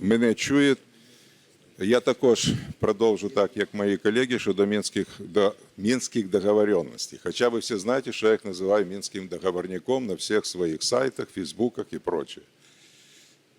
Мене чують. Я також продовжу так, як мої колеги, щодо мінських, до мінських договоренностей. Хоча ви всі знаєте, що я їх називаю мінським договорником на всіх своїх сайтах, фейсбуках і прочее.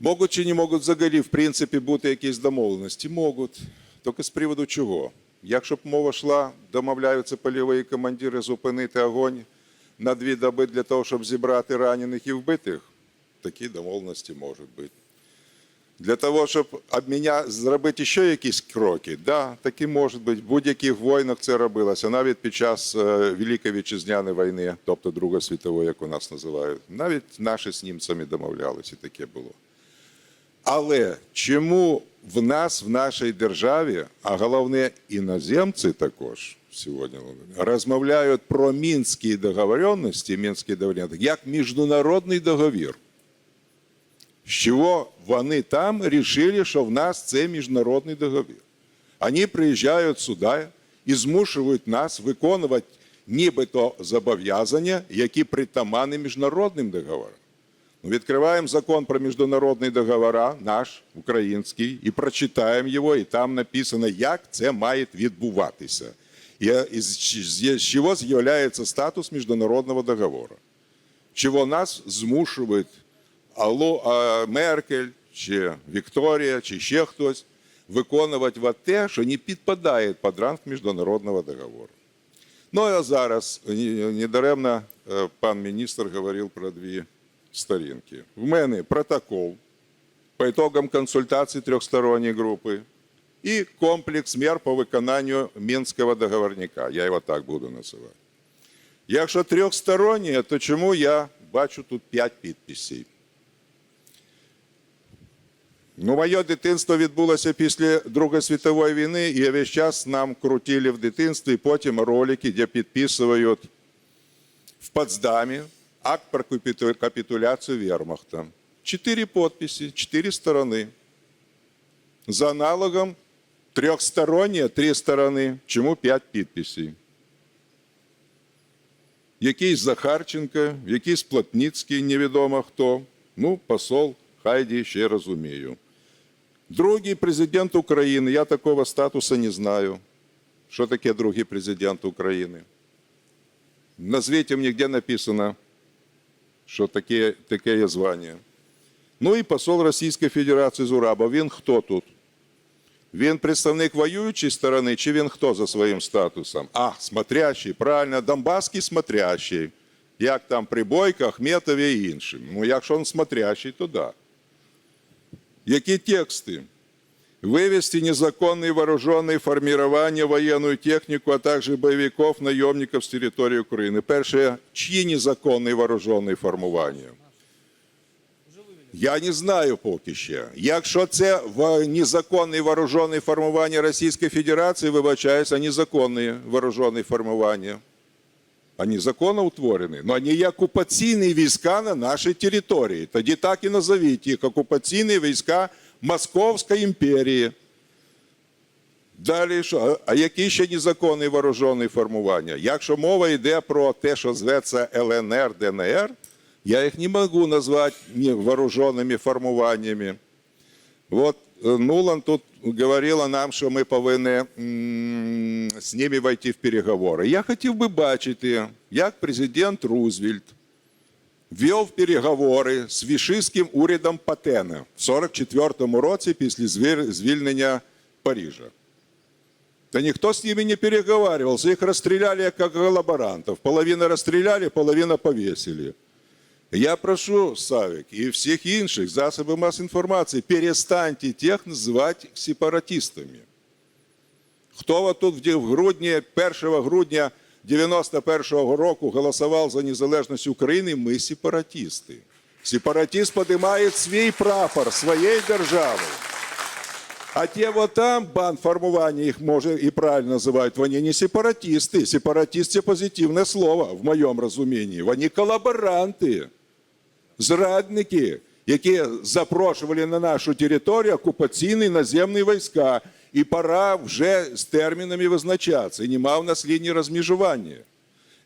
Можуть чи не можуть взагалі, в принципі, бути якісь домовленості? Можуть. Тільки з приводу чого? Якщо б мова йшла, домовляються польові командири зупинити огонь на дві доби для того, щоб зібрати ранених і вбитих, такі домовленості можуть бути. Для того, щоб обміня... зробити ще якісь кроки, да, такі можуть бути. В будь-яких війнах це робилося, навіть під час е, Великої вітчизняної війни, тобто Другої світової, як у нас називають. Навіть наші з німцями домовлялися, таке було. Але чому в нас, в нашій державі, а головне іноземці також сьогодні розмовляють про мінські договоренності, мінські договоренності, як міжнародний договір? З чого вони там рішили, що в нас це міжнародний договір. Вони приїжджають сюди і змушують нас виконувати нібито зобов'язання, які притаманні міжнародним договорам. Відкриваємо закон про міжнародні договори, наш український, і прочитаємо його, і там написано, як це має відбуватися. І з чого з'являється статус міжнародного договору. Чого нас змушують Меркель, чи Вікторія, чи ще хтось виконувати те, що не підпадає під ранг міжнародного договору. Ну а зараз недаремно е, пан міністр говорив про дві сторінки. В мене протокол по итогам консультацій трьохсторонньої групи і комплекс мер по виконанню Мінського договорника. Я його так буду називати. Якщо трьохстороннє, то чому я бачу тут п'ять підписів? Ну, моє дитинство відбулося після Другої світової війни, і весь час нам крутили в дитинстві потім ролики, де підписують в Потсдамі акт про капітуляцію Вермахта. Чотири підписи, чотири сторони. За аналогом трьохстороннє, три сторони. Чому п'ять підписів? Якийсь Захарченко, якийсь Плотницький, невідомо хто. Ну, посол Хайді ще розумію. Другий президент України, я такого статусу не знаю. Що таке другий президент України? Назвіть мені, де написано, що таке, таке є звання. Ну і посол Російської Федерації Зураба. Він хто тут? Він представник воюючої сторони, чи він хто за своїм статусом? А, смотрящий, правильно, Донбаський смотрящий. Як там при Бойко, Ахметові і іншим. Ну, якщо він смотрящий, то да. Які тексти? Вывести незаконные вооруженные формирования, военную технику, а также боевиков, наемников с территории Украины. Перше, чьи незаконные вооруженные формування? Я не знаю поки ще. Якщо це в- незаконні вооружені формування Російської Федерації, вибачаюся, незаконні вооружені формування. Вони законно утворені, але вони є окупаційні війська на нашій території. Тоді так і назовіть їх окупаційні війська Московської імперії. Далі що? А які ще незаконні вооружені формування? Якщо мова йде про те, що зветься ЛНР, ДНР, я їх не можу назвати вооруженими формуваннями. От е, Нулан тут говорила нам, що ми повинні з ними войти в переговори. Я хотів би бачити, як президент Рузвельт вів переговори з вішистським урядом Патена в 44-му році після звільнення Парижа. Да никто с ними не переговаривался, их расстреляли как коллаборантов. Половину расстреляли, половину повесили. Я прошу, Савик, и всех інших засобів масс інформації, перестаньте тех називати сепаратистами. Хто тут в грудні, 1 грудня 91-го року голосував за незалежність України, ми сепаратисти. Сепаратист подимає свій прапор своєї держави. А те вот там, банд формування, їх може і правильно називають, вони не сепаратисти. Сепаратист – це позитивне слово, в моєму розумінні. Вони колаборанти, зрадники, які запрошували на нашу територію окупаційні наземні війська. І пора вже з термінами визначатися. І нема в нас лінії розмежування.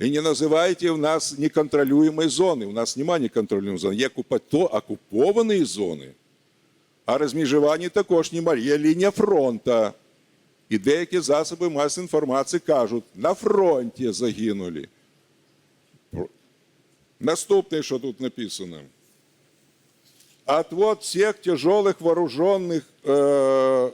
І не називайте в нас неконтролюємої зони. У нас немає неконтролюємої зони. Є то окуповані зони. А розмежування також немає. Є лінія фронту. І деякі засоби масової інформації кажуть, на фронті загинули. Наступне, що тут написано. Отвод всех тяжелых вооруженных э,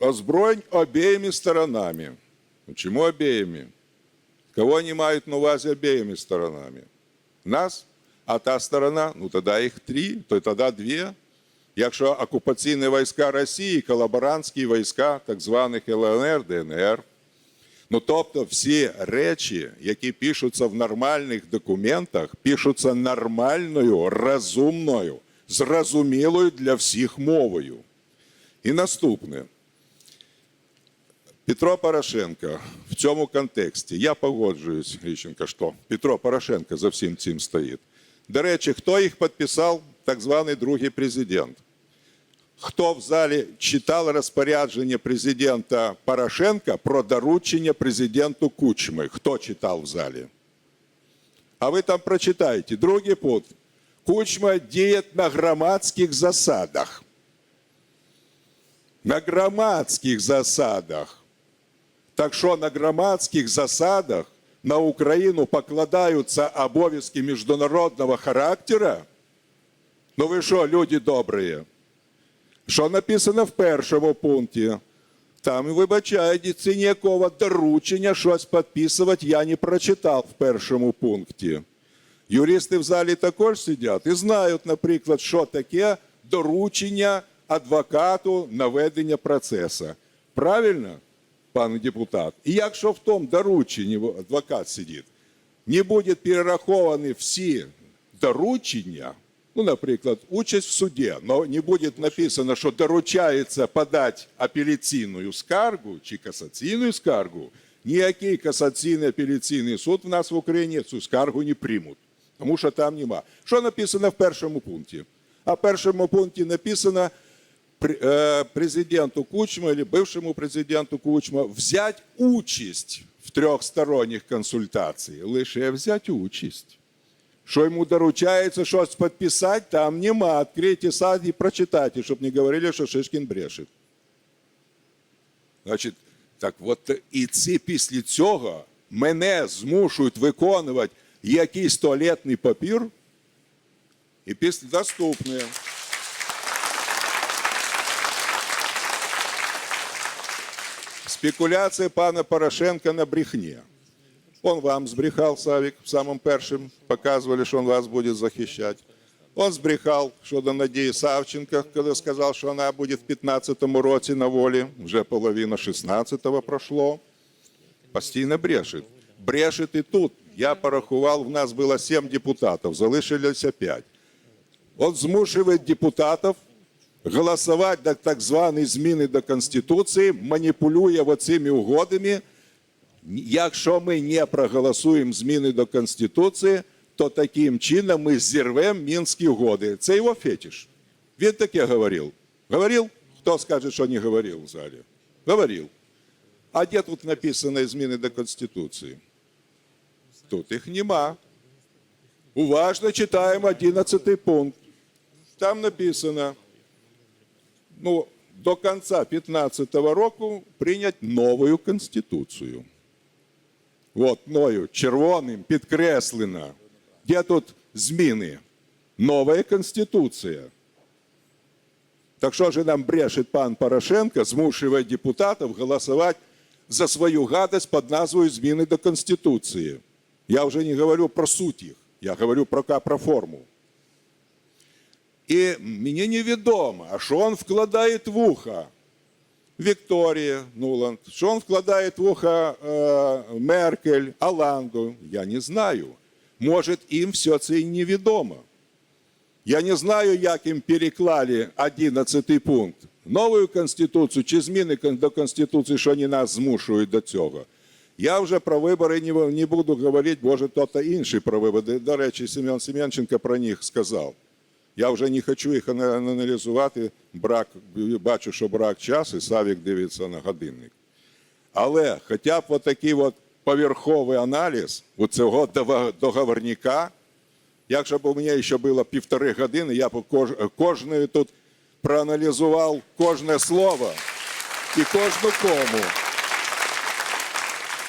озброєнь обеими сторонами. Ну, Чому обеими? Кого они мають на увазі обеими сторонами? Нас? А та сторона? Ну тоді їх три, то тоді дві. Якщо окупаційні війська Росії, колаборантські війська так званих ЛНР, ДНР, Ну, тобто всі речі, які пишуться в нормальних документах, пишуться нормальною, розумною, зрозумілою для всіх мовою. І наступне. Петро Порошенко в цьому контексті, я погоджуюсь, Грищенко, що Петро Порошенко за всім цим стоїть. До речі, хто їх підписав? Так званий другий президент. Хто в залі читав розпорядження президента Порошенка про доручення президенту Кучми? Хто читав в залі? А ви там прочитаєте. Другий пункт. Кучма діє на громадських засадах. На громадських засадах. Так що на громадських засадах на Україну покладаються обов'язки міжнародного характеру? Ну ви що, люди добрі? Що написано в першому пункті? Там, вибачайте, ніякого доручення щось підписувати я не прочитав в першому пункті. Юристи в залі також сидять і знають, наприклад, що таке доручення адвокату на ведення процесу. Правильно, пан депутат? І якщо в тому дорученні адвокат сидить, не буде перераховані всі доручення, ну, наприклад, участь в суді, но не буде написано, що доручається подати апеляційну скаргу чи касаційну скаргу, ніякий касаційний апеляційний суд в нас в Україні цю скаргу не приймуть, тому що там нема. Що написано в першому пункті? А в першому пункті написано е, президенту Кучма или бывшему президенту Кучма взять участь в трьохсторонніх консультаціях. Лише взять участь. Що йому доручається щось підписати, там нема. Відкрийте сайт і прочитайте, щоб не говорили, що Шишкін брешить. Значить, так от і ці після цього мене змушують виконувати якийсь туалетний папір. І після доступне. Спекуляція пана Порошенка на брехні. Он вам сбрехал, Савик, в самом першем показывали, что он вас будет захищать. Он сбрехал щодо Надії Савченко, коли сказав, що вона буде в 15-му році на волі. Вже половина 16-го пройшло. Постійно брешет. Брешет і тут. Я порахував, в нас було 7 депутатів, залишилося 5. Он змушує депутатів голосувати за так звані зміни до Конституції, маніпулює оцими угодами, Якщо ми не проголосуємо зміни до Конституції, то таким чином ми зірвемо Мінські угоди. Це його фетиш. Він таке говорив. Говорив? Хто скаже, що не говорив в залі? Говорив. А де тут написано зміни до Конституції? Тут їх нема. Уважно читаємо 11 пункт. Там написано, ну, до конца 2015 року прийнять нову Конституцію. От мною червоним підкреслено. Де тут зміни? Нова Конституція. Так що ж нам брешет пан Порошенко, змушує депутатів голосувати за свою гадость під назвою зміни до Конституції? Я вже не говорю про суть їх, я говорю про, про форму. І мені невідомо, а що він вкладає в ухо Вікторія Нуланд, що він вкладає в ухо е, Меркель, Аланду, я не знаю. Може, їм все це і невідомо. Я не знаю, як їм переклали 11 пункт. Нову Конституцію чи зміни до Конституції, що вони нас змушують до цього. Я вже про вибори не, буду говорити, може, хто-то інший про вибори. До речі, Семен Семенченко про них сказав. Я вже не хочу їх аналізувати. Брак, бачу, що брак часу, і Савік дивиться на годинник. Але хоча б отакий от поверховий аналіз у цього договорника, якщо б у мене ще було півтори години, я б кож, кожної тут проаналізував кожне слово і кожну кому.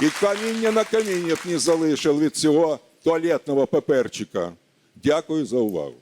І каміння на каміння б не залишив від цього туалетного паперчика. Дякую за увагу.